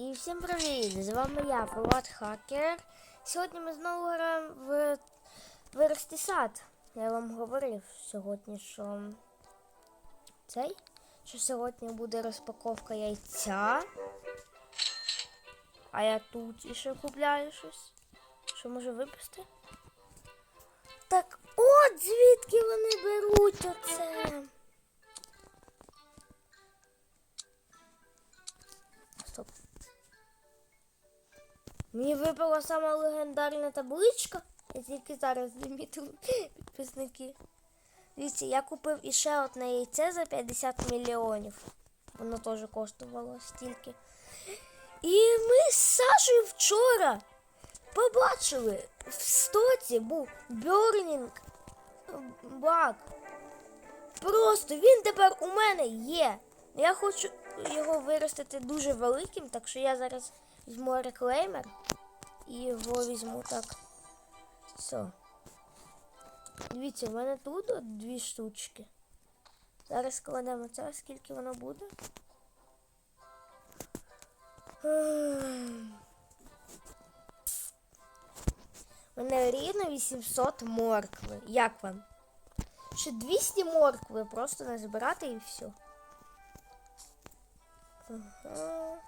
І всім привіт! З вами я, Влад Хакер. Сьогодні ми знову граємо в вирости сад. Я вам говорив сьогодні, що цей, що сьогодні буде розпаковка яйця. А я тут іще купляю щось. Що може випасти? Так от звідки вони беруть оце. Мені випала сама легендарна табличка. Я тільки зараз замітила підписники. Дивіться, я купив іще одне яйце за 50 мільйонів. Воно теж коштувало стільки. І ми з Сашою вчора побачили в стоці був Burning баг. Просто він тепер у мене є. Я хочу його виростити дуже великим, так що я зараз візьму реклеймер і його візьму так. Все. Дивіться, в мене тут дві штучки. Зараз складемо це, скільки воно буде. У мене рівно 800 моркви. Як вам? Ще 200 моркви просто назбирати і все. Ага.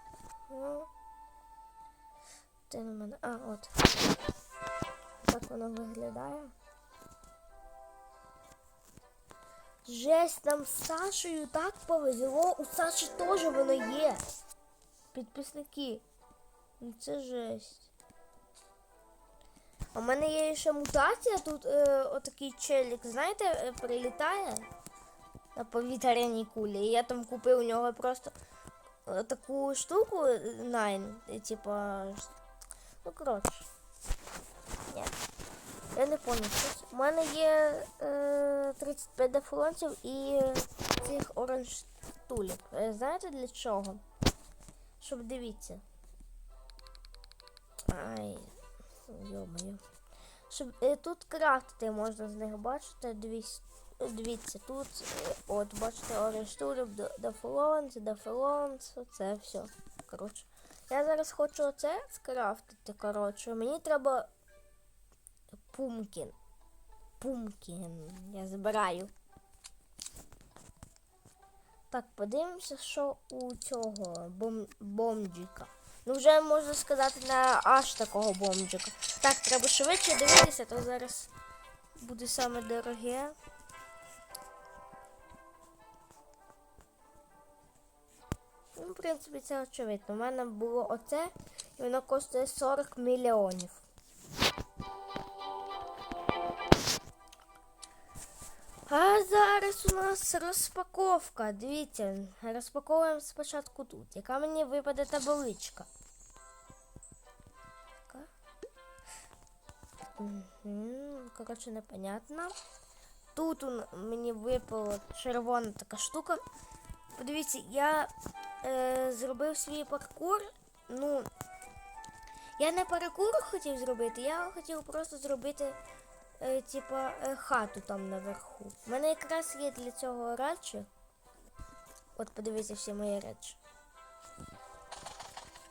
Де на мене? А, от. Так воно виглядає. Жесть, нам з Сашею так повезло. У Саші теж воно є. Підписники. Ну це жесть. А в мене є ще мутація, тут е, отакий челік, знаєте, е, прилітає на повітряній кулі. І я там купив у нього просто е, таку штуку Nine, е, типа. Ну, коротше. Ні. Я не пам'ятаю. У мене є е, 35 дефолонців і цих оранж туліп. Е, Знаєте для чого? Щоб дивіться. Ай. Йо-моє. Щоб е, тут крафтити можна з них бачите, двіс- е, дивіться, тут е, от бачите оранж туліп, дефолонс, дефолонс, це все. Коротше. Я зараз хочу оце скрафтити, коротше. Мені треба пумкін. Пумкін. Я збираю. Так, подивимося, що у цього бом... бомджика. Ну, вже можна сказати, не аж такого бомджика. Так, треба швидше дивитися, то зараз буде саме дороге. Ну, в принципі, це очевидно. У мене було оце, і воно коштує 40 мільйонів. А зараз у нас розпаковка. Дивіться, розпаковуємо спочатку тут. Яка мені випаде табличка? Коротше, непонятно. Тут мені випала червона така штука. Подивіться, я е, зробив свій паркур. Ну, я не паркур хотів зробити, я хотів просто зробити е, типа е, хату там наверху. У мене якраз є для цього речі. От подивіться всі мої речі.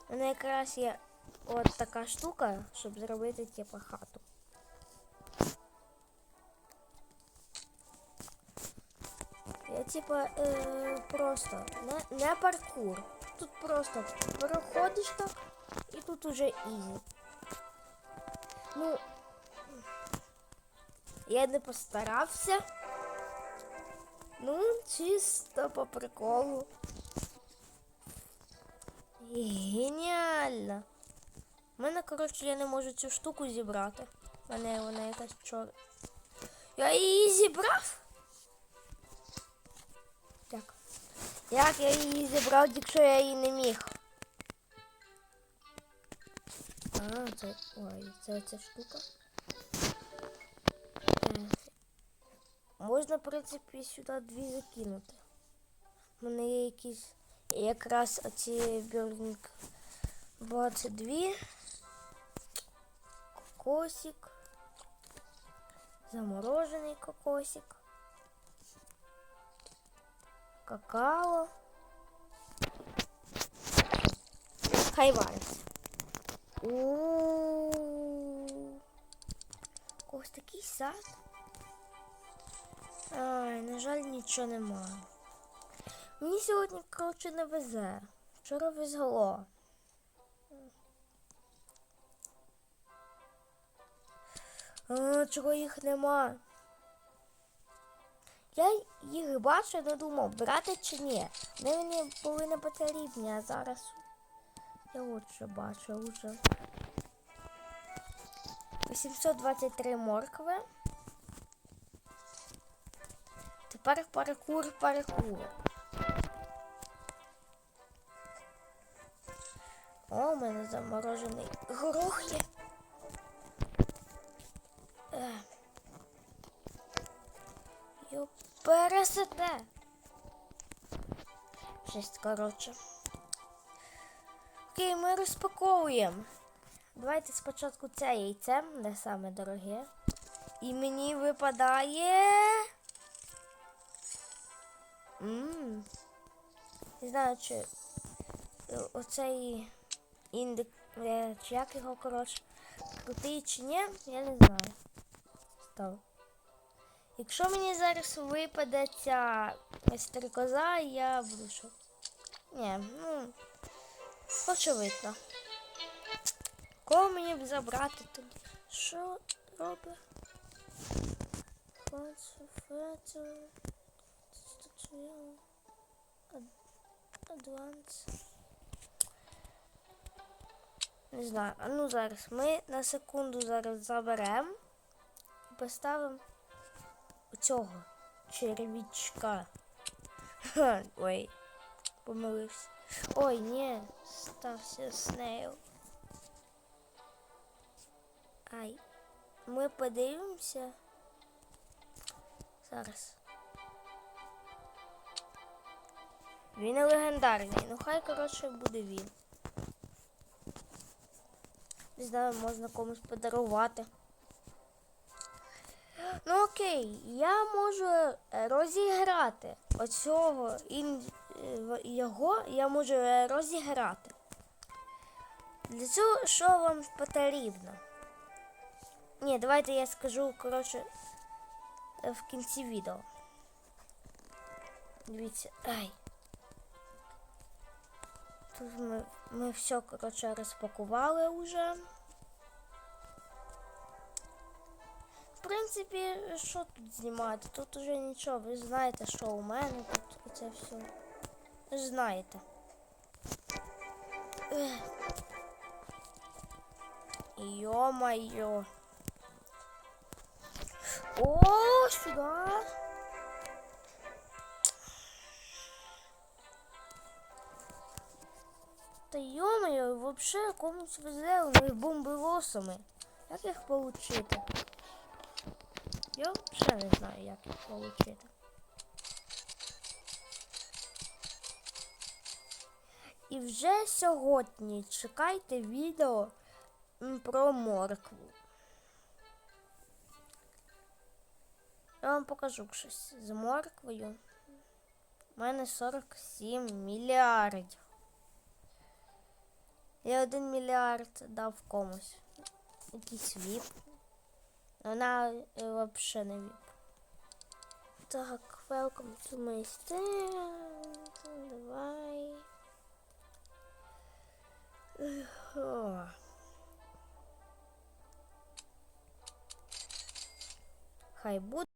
У мене якраз є от така штука, щоб зробити типа хату. Типа е, просто не, не паркур. Тут просто проходиш так і тут уже ізі. Ну, я не постарався. Ну, чисто по приколу. Геніально. У мене, коротше, я не можу цю штуку зібрати. У мене вона якась чор. Я її зібрав? Як я її зібрав, якщо я її не міг? А, це. Ой, це ця штука. Е, Можна, в принципі, сюди дві закинути. У мене є якісь якраз оці бюрнік 22. Кокосик. Заморожений кокосик. Какао. Хай вариться. Когось такий сад. Ай, на жаль, нічого немає. Мені сьогодні, коротше, не везе. Вчора везло. А, чого їх нема? Я їх бачу, не думав, брати чи ні. Вони мені були не потрібні, а зараз я лучше бачу вже. 823 моркви. Тепер паркур, паркур. О, у мене заморожений горох є. Пересете. Жесть, коротше. Окей, ми розпаковуємо. Давайте спочатку це яйце, де саме дороге. І мені випадає. Ммм. Не знаю, чи оцей індик, е, чи як його, коротше, крутий чи ні, я не знаю. Став. Якщо мені зараз випаде ця стрікоза, я що. Ні, ну, очевидно. Кого мені б забрати тут? Що робить? Адванс. Не знаю. А ну зараз ми на секунду зараз заберемо і поставимо цього червічка. Ха, Ой, помилився. Ой, ні, стався снейл. Ай. Ми подивимося. Зараз. Він не легендарний. Ну хай, коротше, буде він. Не знаю, можна комусь подарувати. Ну окей, я можу е, розіграти оцього ін... е, його я можу е, розіграти. Для цього що вам потрібно? Ні, давайте я скажу, коротше, в кінці відео. Дивіться, ай. Тут ми, ми все, коротше, розпакували вже. принципі, що тут знімати? Тут уже нічого, ви знаєте, що у мене тут це все. Ви ж знаєте. Ех. Ё-моё. О, сюда. Та ё-моё, вообще комусь везе у них бомбилосами. Як їх получити? Я ще не знаю, як їх получити. І вже сьогодні чекайте відео про моркву. Я вам покажу щось з морквою. У мене 47 мільярдів. Я один мільярд дав комусь. Якийсь віп. Вона е, взагалі не віп. Так, welcome to my stand. Давай. О. Хай буде.